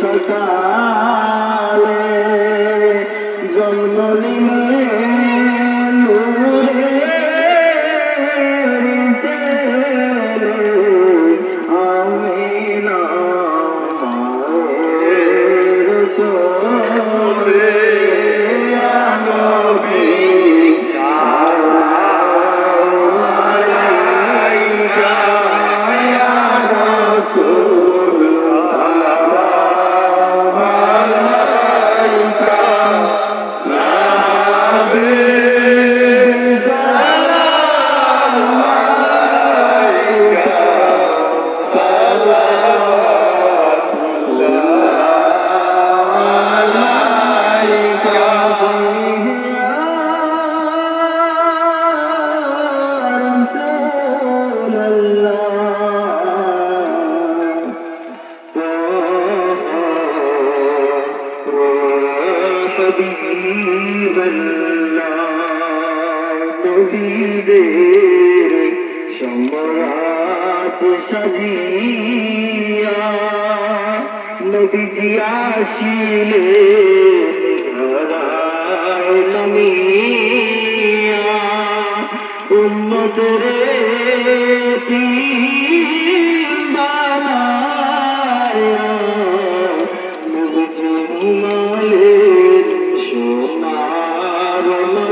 সকালে জন্ম নিলে সম্রাট সাজিয়া নবীজি আসিলে ধরায় নামিয়া উম্মত রে নবীজি ঘুমালেন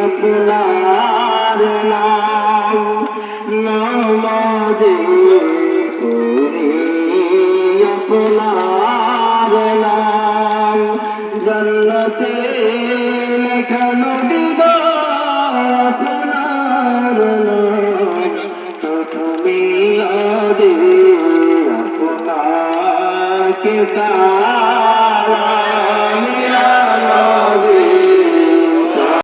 আপনার নাম নামাজে করি আপনার নাম জন্নতে লেখানো আপনার নাম।